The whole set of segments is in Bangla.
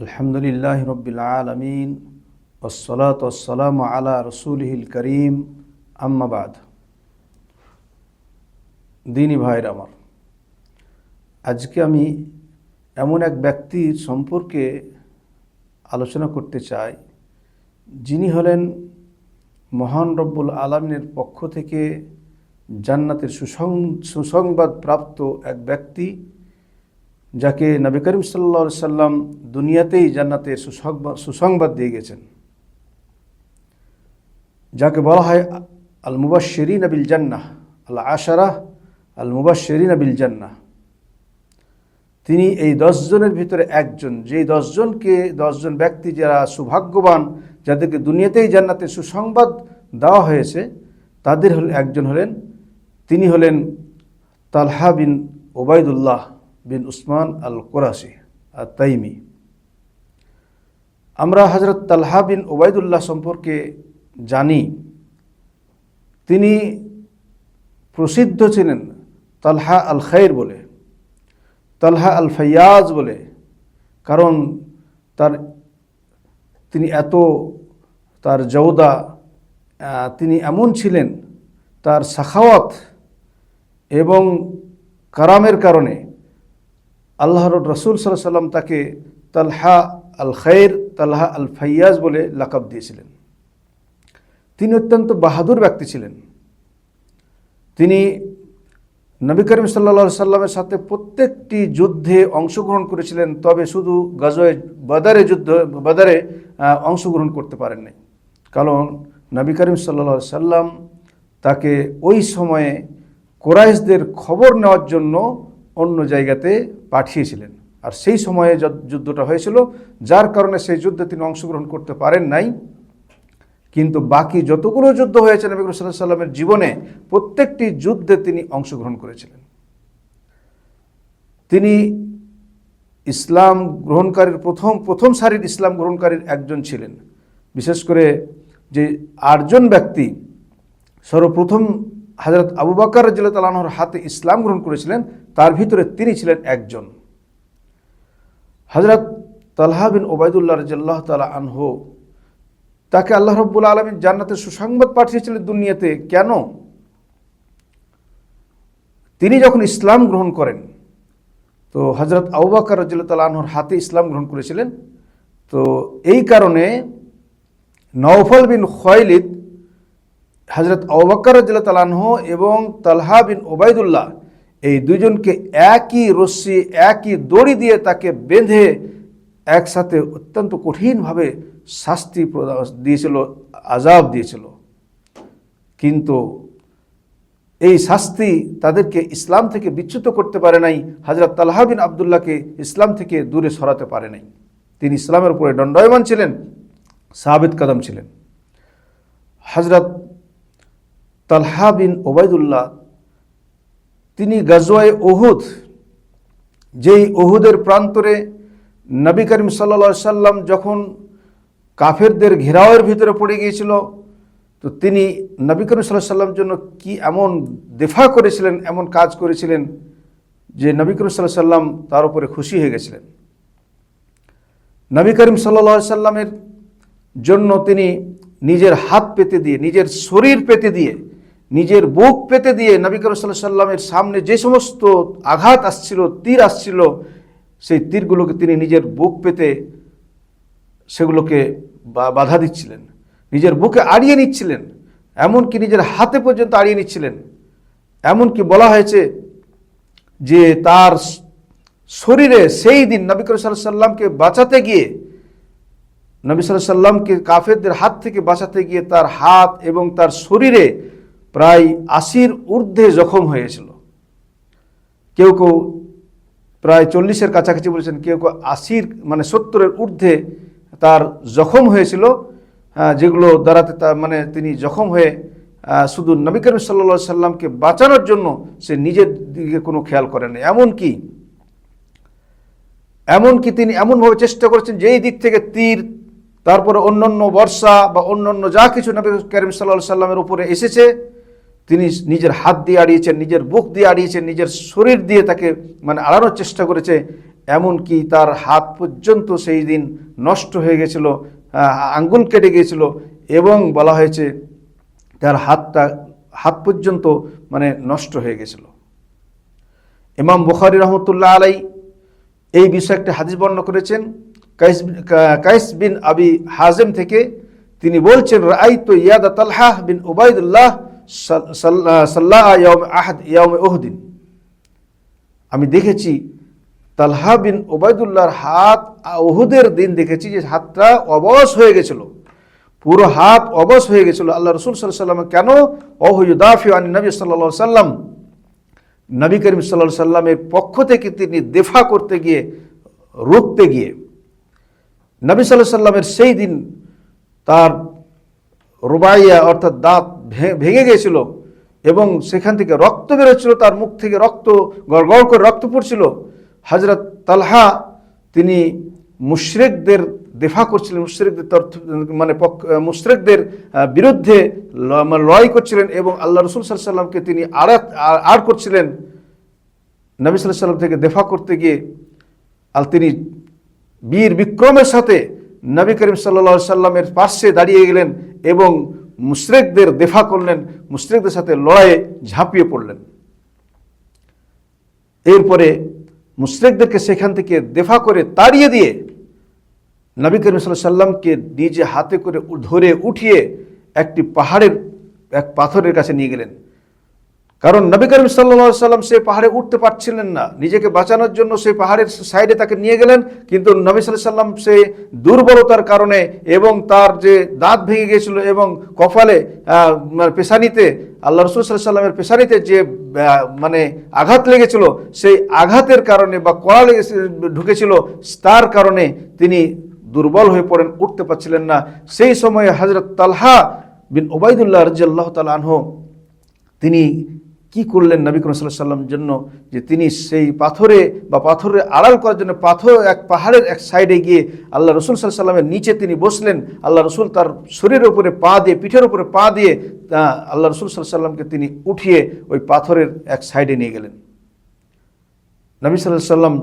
আলহামদুলিল্লাহ রবিল আলমিন ওসলাত ওসালাম আলা রসুলহিল করিম আম্মাবাদ দিনী ভাইয়ের আমার, আজকে আমি এমন এক ব্যক্তির সম্পর্কে আলোচনা করতে চাই, যিনি হলেন মহান রব্বুল আলমিনের পক্ষ থেকে জান্নাতের সুসং সুসংবাদ প্রাপ্ত এক ব্যক্তি যাকে নবী করিম সাল্লা সাল্লাম দুনিয়াতেই জান্নাতের সুসংবাদ সুসংবাদ দিয়ে গেছেন। যাকে বলা হয় আল মুবাশিরিন আবিল জান্নাহ আল আশারাহ আল মুবাশিরিন আবিল জান্নাহ তিনি এই দশজনের ভিতরে একজন। যেই দশজনকে দশজন ব্যক্তি যারা সৌভাগ্যবান, যাদেরকে দুনিয়াতেই জান্নাতে সুসংবাদ দেওয়া হয়েছে, তাদের হল একজন হলেন, তিনি হলেন তালহা বিন ওবায়দুল্লাহ। বিন উসমান আল কোরাসি আর তাইমি আমরা হজরত তালহা বিন ওবায়দুল্লাহ সম্পর্কে জানি, তিনি প্রসিদ্ধ ছিলেন তালহা আল খাইর বলে, তালহা আল ফাইয়াজ বলে, কারণ তার, তিনি এত, তার জৌদা তিনি এমন ছিলেন, তার সাখাওয়াত এবং কারামের কারণে আল্লাহর রসুল সাল্লাহ সাল্লাম তাকে তালহা আল খাইর তালহা আল ফাইয়াজ বলে লাকাব দিয়েছিলেন। তিনি অত্যন্ত বাহাদুর ব্যক্তি ছিলেন। তিনি নবী করিম সাল্লা সাল্লামের সাথে প্রত্যেকটি যুদ্ধে অংশগ্রহণ করেছিলেন, তবে শুধু গজয়ে, বাদারে যুদ্ধ, বাদারে অংশগ্রহণ করতে পারেননি। কারণ নবী করিম সাল্লা সাল্লাম তাকে ওই সময়ে কোরাইশদের খবর নেওয়ার জন্য অন্য জায়গাতে পাঠিয়েছিলেন। আর সেই সময়ে যুদ্ধটা হয়েছিল, যার কারণে সেই যুদ্ধে তিনি অংশগ্রহণ করতে পারেন নাই। কিন্তু বাকি যতগুলো যুদ্ধ হয়েছে নবী সাল্লাহ সাল্লামের জীবনে, প্রত্যেকটি যুদ্ধে তিনি অংশগ্রহণ করেছিলেন। তিনি ইসলাম গ্রহণকারীর প্রথম প্রথম সারির ইসলাম গ্রহণকারীর একজন ছিলেন। বিশেষ করে যে আটজন ব্যক্তি সর্বপ্রথম হজরত আবু বাকর রাজিল্লা তালাহর হাতে ইসলাম গ্রহণ করেছিলেন তার ভিতরে তিনি ছিলেন একজন। হজরত তালহা বিন ওবায়দুল্লাহ রাজিয়াল্লাহ তালা আনহু তাকে আল্লাহ রব্বুল আলমীর জান্নাতের সুসংবাদ পাঠিয়েছিলেন দুনিয়াতে। কেন? তিনি যখন ইসলাম গ্রহণ করেন, তো হজরত আউবাকর রাজিল্লা আনহর হাতে ইসলাম গ্রহণ করেছিলেন। তো এই কারণে নওফল বিন খয়লিদ হজরত আউবাকর রাজিল্লা আনহ এবং তালহা বিন ওবায়দুল্লাহ এই দুজনকে একই রশ্মি, একই দড়ি দিয়ে তাকে বেঁধে একসাথে অত্যন্ত কঠিনভাবে শাস্তি প্রদা- দিয়েছিল, আজাব দিয়েছিল। কিন্তু এই শাস্তি তাদেরকে ইসলাম থেকে বিচ্যুত করতে পারে নাই হজরত তালহা বিন আবদুল্লাহকে ইসলাম থেকে দূরে সরাতে পারে নাই। তিনি ইসলামের উপরে দণ্ডায়মান ছিলেন, সাবিত কদম ছিলেন। হজরত তালহা বিন ওবায়দুল্লাহ তিনি গাজওয়ায় ওহুদ যেই ওহুদের প্রান্তরে নবী করিম সাল্লা সাল্লাম যখন কাফেরদের ঘেরাওয়ের ভিতরে পড়ে গিয়েছিল, তো তিনি নবী করিম সাল্লাহ সাল্লাম জন্য কি এমন দেফা করেছিলেন, এমন কাজ করেছিলেন যে নবী করিম সাল্লাহ সাল্লাম তার উপরে খুশি হয়ে গেছিলেন। নবী করিম সাল্লা সাল্লামের জন্য তিনি নিজের হাত পেতে দিয়ে, নিজের শরীর পেতে দিয়ে নিজের বুক পেতে দিয়ে নবী করিম সাল্লাহ সাল্লামের সামনে যে সমস্ত আঘাত আসছিল, তীর আসছিল, সেই তীরগুলোকে তিনি নিজের বুক পেতে সেগুলোকে বাধা দিচ্ছিলেন। নিজের বুকে আড়িয়ে নিচ্ছিলেন। এমনকি নিজের হাতে পর্যন্ত আড়িয়ে নিচ্ছিলেন। এমনকি বলা হয়েছে যে তার শরীরে সেই দিন নবী করিম সাল্লাহ সাল্লামকে বাঁচাতে গিয়ে, নবী সাল্লাহ সাল্লামকে কাফেরদের হাত থেকে বাঁচাতে গিয়ে তার হাত এবং তার শরীরে প্রায় আশির ঊর্ধ্বে জখম হয়েছিল। কেউ কেউ প্রায় চল্লিশের কাছাকাছি বলেছেন, কেউ কেউ আশির মানে সত্তরের ঊর্ধ্বে তার জখম হয়েছিল যেগুলো দ্বারাতে তা মানে তিনি জখম হয়ে শুধু নবী করিম সাল্লা সাল্লামকে বাঁচানোর জন্য সে নিজের দিকে কোনো খেয়াল করেন এমনকি এমনকি তিনি এমনভাবে চেষ্টা করেছেন যেই দিক থেকে তীর, তারপরে অন্যান্য বর্ষা বা অন্যান্য যা কিছু নবী করিম সাল্লাহ সাল্লামের উপরে এসেছে তিনি নিজের হাত দিয়ে আড়িয়েছেন, নিজের বুক দিয়ে আড়িয়েছেন, নিজের শরীর দিয়ে তাকে মানে আড়ানোর চেষ্টা করেছে। এমনকি তার হাত পর্যন্ত সেই দিন নষ্ট হয়ে গেছিল আঙ্গুল কেটে গিয়েছিল এবং বলা হয়েছে তার হাতটা, হাত পর্যন্ত মানে নষ্ট হয়ে গেছিল। ইমাম বুখারি রহমতুল্লাহ আলাই এই বিষয়ে একটা হাদিস বর্ণনা করেছেন। কাইস কাইস বিন আবি হাজেম থেকে তিনি বলছেন রাই তো ইয়াদা তালহাহ বিন সাল্লা- সাল্লাহ আহাদ ইয়াউম ওহদিন আমি দেখেছি তালহা বিন ওবায়দুল্লাহর হাত ওহুদের দিন দেখেছি যে হাতটা অবশ হয়ে গেছিল। পুরো হাত অবশ হয়ে গেছিল। আল্লাহ রসুল সাল্লাহ সাল্লাম কেন? ওহুদাফি আন নবী সাল্লা সাল্লাম নবী করিম সাল্লা সাল্লামের পক্ষ থেকে তিনি দেফা করতে গিয়ে, রুখতে গিয়ে, নবী সাল্লাহ সাল্লামের সেই দিন তার রুবাইয়া অর্থাৎ দাঁত ভেঙে গিয়েছিল এবং সেখান থেকে রক্ত বেরোচ্ছিল, তার মুখ থেকে রক্ত গড়গড় করে রক্ত পড়ছিল। হজরত তালহা তিনি মুশরেকদের দেফা করছিলেন, মুশরেকদের তরফ মানে মুশরেকদের বিরুদ্ধে মানে লড়াই করছিলেন এবং আল্লাহ রসুল সাল্লামকে তিনি আড়াত আড় করছিলেন। নবী সাল্লাহ সাল্লাম থেকে দেফা করতে গিয়ে আর তিনি বীর বিক্রমের সাথে নবী করিম সাল্লা সাল্লামের পার্শ্বে দাঁড়িয়ে গেলেন এবং মুশরেকদের দেফা করলেন, মুশরেকদের সাথে লড়াইয়ে ঝাঁপিয়ে পড়লেন। এরপরে মুশরেকদেরকে সেখান থেকে দেফা করে তাড়িয়ে দিয়ে নবী করিম সাল্লাহ সাল্লামকে নিজে হাতে করে ধরে উঠিয়ে একটি পাহাড়ের, এক পাথরের কাছে নিয়ে গেলেন। কারণ নবী করিম সাল্লা সাল্লাম সে পাহাড়ে উঠতে পারছিলেন না। নিজেকে বাঁচানোর জন্য সেই পাহাড়ের সাইডে তাকে নিয়ে গেলেন, কিন্তু নবী সাল্লাহ সাল্লাম সে দুর্বলতার কারণে এবং তার যে দাঁত ভেঙে গিয়েছিল এবং কপালে মানে পেশানিতে, আল্লাহ রসুল সাল্লামের পেশানিতে যে মানে আঘাত লেগেছিল, সেই আঘাতের কারণে বা কড়া লেগে, ঢুকেছিল, তার কারণে তিনি দুর্বল হয়ে পড়েন, উঠতে পারছিলেন না। সেই সময়ে হজরত তালহা বিন ওবায়দুল্লাহ রাজিয়াল্লাহ তাল আনহ, তিনি কি করলেন নবী করিম সাল্লাহ সাল্লাম জন্য? যে তিনি সেই পাথরে বা পাথরে আড়াল করার জন্য পাথর এক পাহাড়ের এক সাইডে গিয়ে আল্লাহ রসুল সাল্লাহ সাল্লামের নিচে তিনি বসলেন। আল্লাহ রসুল তার শরীরের উপরে পা দিয়ে পিঠের উপরে পা দিয়ে আহ, আল্লাহ রসুল সাল্লাহ সাল্লামকে তিনি উঠিয়ে ওই পাথরের এক সাইডে নিয়ে গেলেন। নবী সাল্লাহ সাল্লাম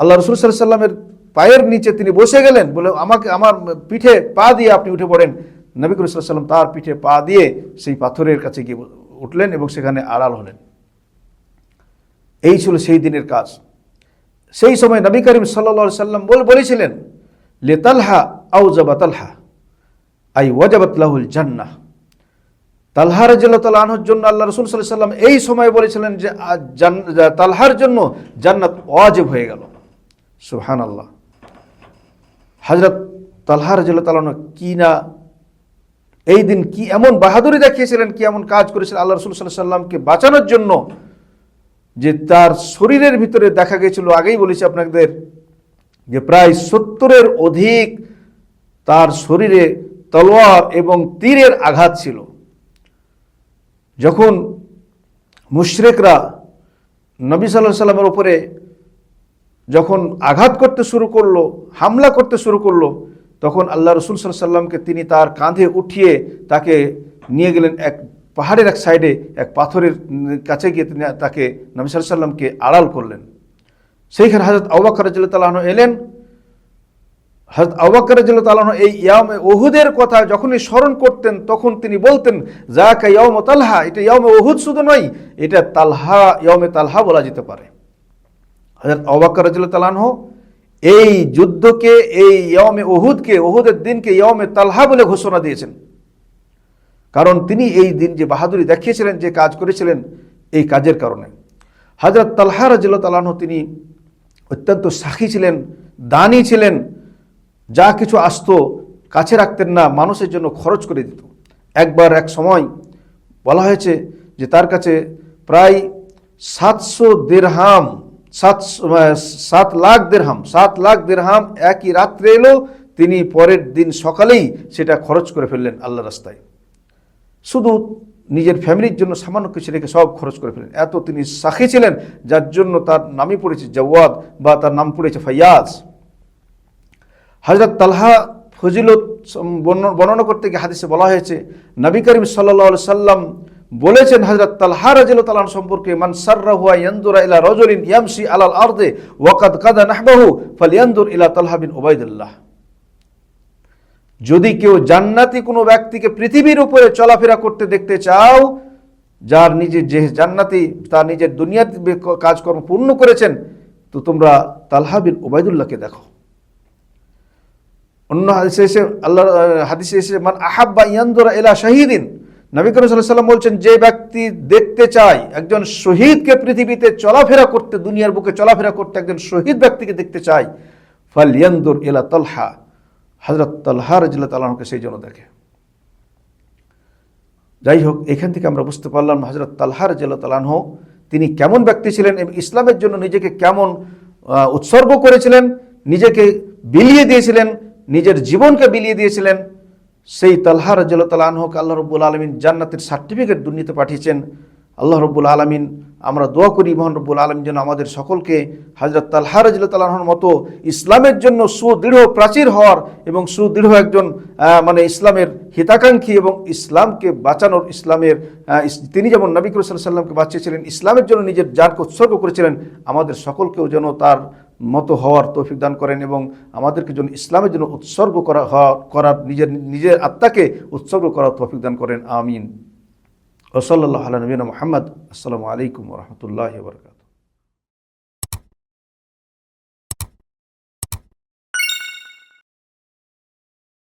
আল্লাহ রসুল সাল্লাহ সাল্লামের পায়ের নিচে তিনি বসে গেলেন বলে আমাকে আমার পিঠে পা দিয়ে আপনি উঠে পড়েন। নবী করিম সাল্লাহ সাল্লাম তার পিঠে পা দিয়ে সেই পাথরের কাছে গিয়ে উঠলেন এবং সেখানে আড়াল হলেন। এই ছিল সেই দিনের কাজ। সেই সময় নবী করিম সাল্লা সাল্লাম বল বলেছিলেন, লে তালহা আউ জবা তালহা, আই ওয়াজাবাত লাহুল জান্নাহ। তালহা রাজিয়াল্লাহ আনহর জন্য আল্লাহ রসুল সাল্লাহ সাল্লাম এই সময় বলেছিলেন যে তালহার জন্য জান্নাত ওয়াজিব হয়ে গেল। সুহান আল্লাহ হজরত তালহা রাজিয়াল্লাহ তালাহ কি না এই দিন কি এমন বাহাদুরি দেখিয়েছিলেন, কি এমন কাজ করেছিলেন আল্লাহ রসুল সাল্লাহ সাল্লামকে বাঁচানোর জন্য যে তার শরীরের ভিতরে দেখা গেছিল আগেই বলেছি আপনাদের যে প্রায় সত্তরের অধিক তার শরীরে তলোয়ার এবং তীরের আঘাত ছিল। যখন মুশরেকরা নবী সাল্লাহ সাল্লামের উপরে যখন আঘাত করতে শুরু করল, হামলা করতে শুরু করল তখন আল্লাহ রসুল সাল্লামকে তিনি তার কাঁধে উঠিয়ে তাকে নিয়ে গেলেন এক পাহাড়ের এক সাইডে, এক পাথরের কাছে গিয়ে তিনি তাকে নবী সাল্লামকে আড়াল করলেন। সেইখানে হাজরত আবাক্কর রাজিল্লাহ এলেন। হজরত আবাক্কর রাজিল্লাহ এই ইয়ামে ওহুদের কথা যখনই স্মরণ করতেন, তখন তিনি বলতেন, যাকা ইয়ম তালহা এটা ইয়মে ওহুদ শুধু নয়, এটা তালহা ইয়মে তালহা বলা যেতে পারে। হজরত আবাক্কর রাজিল্লাহ এই যুদ্ধকে, এই ইয়মে ওহুদকে ওহুদের দিনকে ইয়মে তালহা বলে ঘোষণা দিয়েছেন। কারণ তিনি এই দিন যে বাহাদুরি দেখিয়েছিলেন, যে কাজ করেছিলেন, এই কাজের কারণে। হজরত তালহা রাজিল্লাহ তালাহ তিনি অত্যন্ত সাক্ষী ছিলেন, দানি ছিলেন, যা কিছু আসতো কাছে রাখতেন না, মানুষের জন্য খরচ করে দিত। একবার এক সময় বলা হয়েছে যে তার কাছে প্রায় সাতশো দেড়হাম সাতশো সাত লাখ দেড়হাম, সাত লাখ দেড়হাম একই রাত্রে এলো, তিনি পরের দিন সকালেই সেটা খরচ করে ফেললেন আল্লাহ রাস্তায়। শুধু নিজের ফ্যামিলির জন্য সামান্য কিছু রেখে সব খরচ করে ফেলেন এত তিনি সাক্ষী ছিলেন, যার জন্য তার নামই পড়েছে জওয়াদ বা তার নাম পড়েছে ফাইয়াজ। হজরত তালহা ফজিলত বর্ণ- বর্ণনা করতে গিয়ে হাদিসে বলা হয়েছে, নবী করিম সাল্লা সাল্লাম বলেছেন হযরত তালহা তাআলা আনহু সম্পর্কে, মান সাররাহু ইয়ানদুরা ইলা রাজুলিন ইয়ামশি আলাল আরদে ওয়াকাদ কাদা নাহবাহু ফালইয়ানদুর ইলা তালহা বিন যদি কেউ জান্নাতি কোনো ব্যক্তিকে পৃথিবীর উপরে চলাফেরা করতে দেখতে চাও, যার নিজে যে জান্নাতি, তার নিজের দুনিয়ার কাজকর্ম পূর্ণ করেছেন, তো তোমরা তালহা বিন ওবায়দুল্লাহকে দেখো। অন্য হাদিসে এসে, আল্লাহ, হাদিসে এসে, মান আহাব্বা ইয়ান্দুরা এলা শাহিদিন নবী করিম সাল্লাম বলছেন, যে ব্যক্তি দেখতে চায় একজন শহীদকে পৃথিবীতে চলাফেরা করতে, দুনিয়ার বুকে চলাফেরা করতে একজন শহীদ ব্যক্তিকে দেখতে চায় ফাল ইয়ান্দুর এলা তালহা। হজরত তালহা রাজিল্লা তালাহকে সেই জন্য দেখে। যাই হোক, এখান থেকে আমরা বুঝতে পারলাম হজরত তালহা রাজিল্লা তালাহ তিনি কেমন ব্যক্তি ছিলেন এবং ইসলামের জন্য নিজেকে কেমন উৎসর্গ করেছিলেন, নিজেকে বিলিয়ে দিয়েছিলেন, নিজের জীবনকে বিলিয়ে দিয়েছিলেন। সেই তালহা রাজিল্লা তালাহকে আল্লাহ রব্বুল আলমিন জান্নাতের সার্টিফিকেট দুর্নীতি পাঠিয়েছেন। আল্লাহ রব্বুল আলমিন, আমরা দোয়া করি মহান রব্বুল আলমিন যেন আমাদের সকলকে হজরত তালহা রাজিল্লা তালাহর মতো ইসলামের জন্য সুদৃঢ় প্রাচীর হওয়ার এবং সুদৃঢ় একজন মানে ইসলামের হিতাকাঙ্ক্ষী এবং ইসলামকে বাঁচানোর ইসলামের তিনি যেমন নবী সাল্লামকে বাঁচিয়েছিলেন, ইসলামের জন্য নিজের জানকে উৎসর্গ করেছিলেন, আমাদের সকলকেও যেন তার মতো হওয়ার তৌফিক দান করেন এবং আমাদেরকে যেন ইসলামের জন্য উৎসর্গ করা করার নিজের নিজের আত্মাকে উৎসর্গ করার তৌফিক দান করেন, আমিন। ওসল্লাহ আল্লাহ নবীন মোহাম্মদ, আসসালামু আলাইকুম রহমতুল্লাহ বরকাত